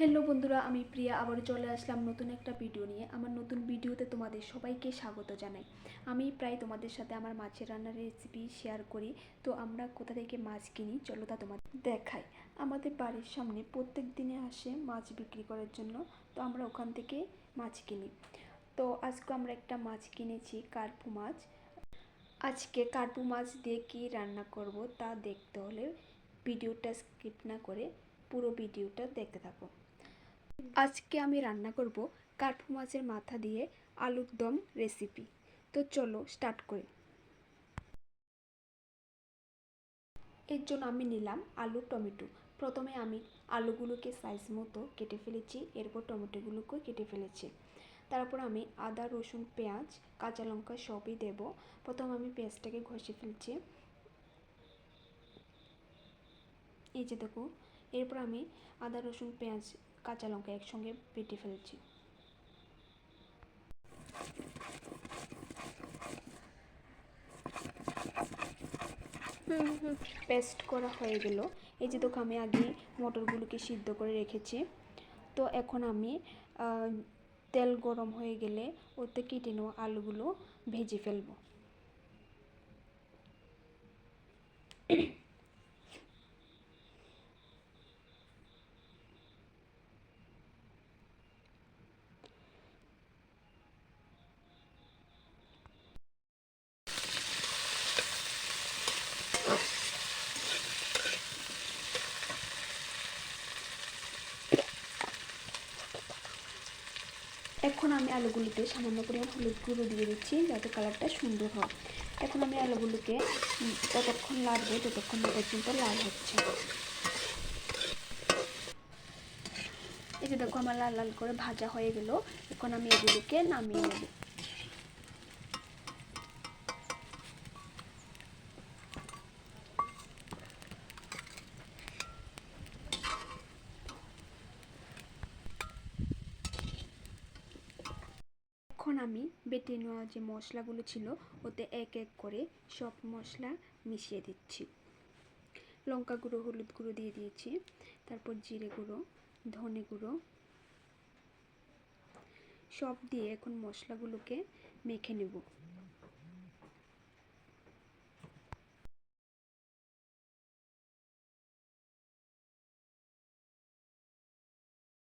Hello বন্ধুরা, আমি প্রিয়া। আবার চলে আসলাম নতুন একটা ভিডিও নিয়ে। আমার নতুন ভিডিওতে তোমাদের সবাইকে স্বাগত জানাই। আমি প্রায় তোমাদের সাথে আমার মাছের রান্নার রেসিপি শেয়ার করি। তো আমরা কোথা থেকে মাছ কিনি, চলো তা তোমাদের দেখাই। আমাদের বাড়ির সামনে প্রত্যেক দিনে আসে মাছ বিক্রি করার জন্য। তো আমরা ওখান থেকে মাছ কিনি। তো আজকে আমরা একটা মাছ কিনেছি, কার্পু মাছ। আজকে কার্পু মাছ দিয়ে কী রান্না করব তা দেখতে হলে ভিডিওটা স্কিপ না করে পুরো ভিডিওটা দেখতে থাকো। আজকে আমি রান্না করব কার্পু মাছের মাথা দিয়ে আলুর দম রেসিপি তো চলো স্টার্ট করি। এর জন্য আমি নিলাম আলু, টমেটো। প্রথমে আমি আলুগুলোকে সাইজ মতো কেটে ফেলেছি, এরপর টমেটোগুলোকেও কেটে ফেলেছি। তারপর আমি আদা, রসুন, পেঁয়াজ, কাঁচা লঙ্কা সবই দেব। প্রথম আমি পেঁয়াজটাকে ঘষে ফেলছি। এই যে দেখো, এরপর আমি আদা, রসুন, পেঁয়াজ কাঁচা লঙ্কা একসঙ্গে বেটে ফেলছি। পেস্ট করা হয়ে গেল। এই যে দেখো, আমি আগে মটরগুলোকে সিদ্ধ করে রেখেছি। তো এখন আমি তেল গরম হয়ে গেলে ওতে কেটে নেওয়া আলুগুলো ভেজে ফেলব। এখন আমি আলুগুলোতে সামান্য পরিমাণ হলুদ গুঁড়ো দিয়ে দিচ্ছি যাতে কালারটা সুন্দর হয়। এখন আমি আলুগুলোকে যতক্ষণ লাগবে ততক্ষণ পর্যন্ত লাল হচ্ছে। এই যে দেখো আমার লাল লাল করে ভাজা হয়ে গেল। এখন আমি এগুলোকে নামিয়ে নেব। আমি বেটে নেওয়া যে মশলাগুলো ছিল, ওতে এক এক করে সব মশলা মিশিয়ে দিচ্ছি। লঙ্কা গুঁড়ো, হলুদ গুঁড়ো দিয়ে দিয়েছি। তারপর জিরে গুঁড়ো, ধনে গুঁড়ো, সব দিয়ে এখন মশলাগুলোকে মেখে নেব।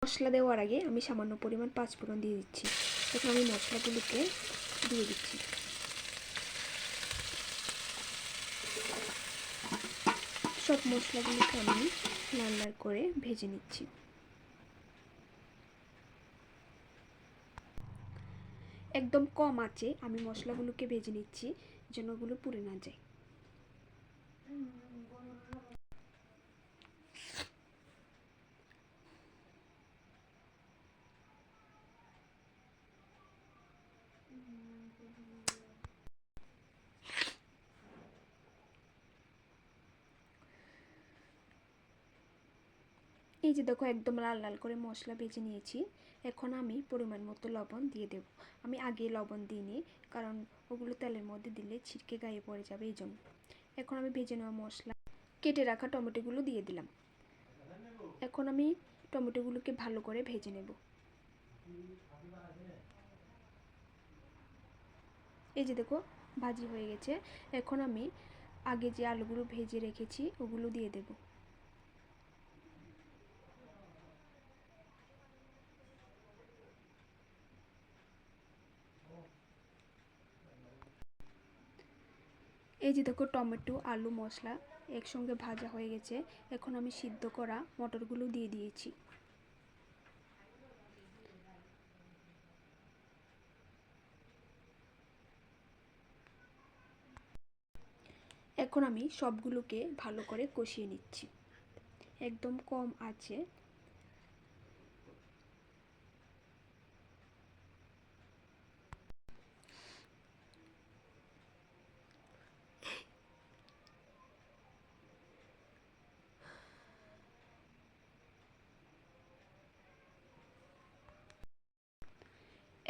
মশলা দেওয়ার আগে আমি সামান্য পরিমাণ পাঁচফোড়ন দিয়ে দিচ্ছি। এখন আমি মশলাগুলোকে দিয়ে দিচ্ছি। সব মশলাগুলোকে আমি লাল লাল করে ভেজে নিচ্ছি। একদম কম আছে আমি মশলাগুলোকে ভেজে নিচ্ছি যেন ওগুলো পুড়ে না যায়। এই যে দেখো একদম লাল লাল করে মশলা ভেজে নিয়েছি। এখন আমি পরিমাণ মতো লবণ দিয়ে দেব। আমি আগে লবণ দিইনি, কারণ ওগুলো তেলের মধ্যে দিলে ছিটকে গায়ে পড়ে যাবে এই জন্য এখন আমি ভেজে নেওয়া মশলা কেটে রাখা টমেটোগুলো দিয়ে দিলাম। এখন আমি টমেটোগুলোকে ভালো করে ভেজে নেব। এই যে দেখো ভাজি হয়ে গেছে। এখন আমি আগে যে আলুগুলো ভেজে রেখেছি, ওগুলো দিয়ে দেবো। এই যে দেখো টমেটো, আলু, মশলা একসঙ্গে ভাজা হয়ে গেছে। এখন আমি সিদ্ধ করা মটরগুলো দিয়ে দিয়েছি। এখন আমি সবগুলোকে ভালো করে কষিয়ে নিচ্ছি। একদম কম আছে।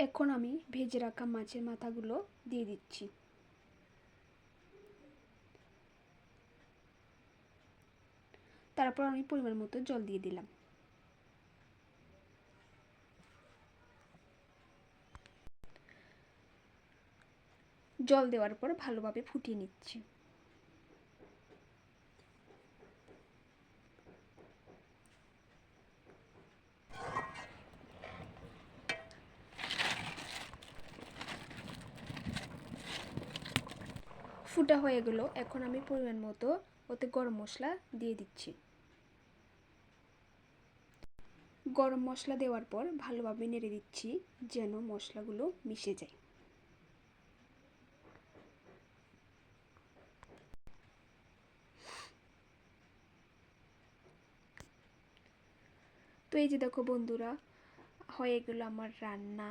এখন আমি ভেজে রাখা মাছের মাথাগুলো দিয়ে দিচ্ছি। তারপর আমি পরিমাণ মতো জল দিয়ে দিলাম। জল দেওয়ার পর ভালোভাবে ফুটিয়ে নিচ্ছি। ফুটা হয়ে গেল। এখন আমি পরিমাণ মতো ওতে গরম মশলা দিয়ে দিচ্ছি। গরম মশলা দেওয়ার পর ভালোভাবে নেড়ে দিচ্ছি যেন মশলাগুলো মিশে যায়। তো এই যে দেখো বন্ধুরা, হয়ে গেল আমার রান্না।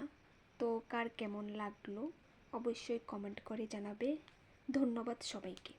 তো কার কেমন লাগল অবশ্যই কমেন্ট করে জানাবে। ধন্যবাদ সবাইকে।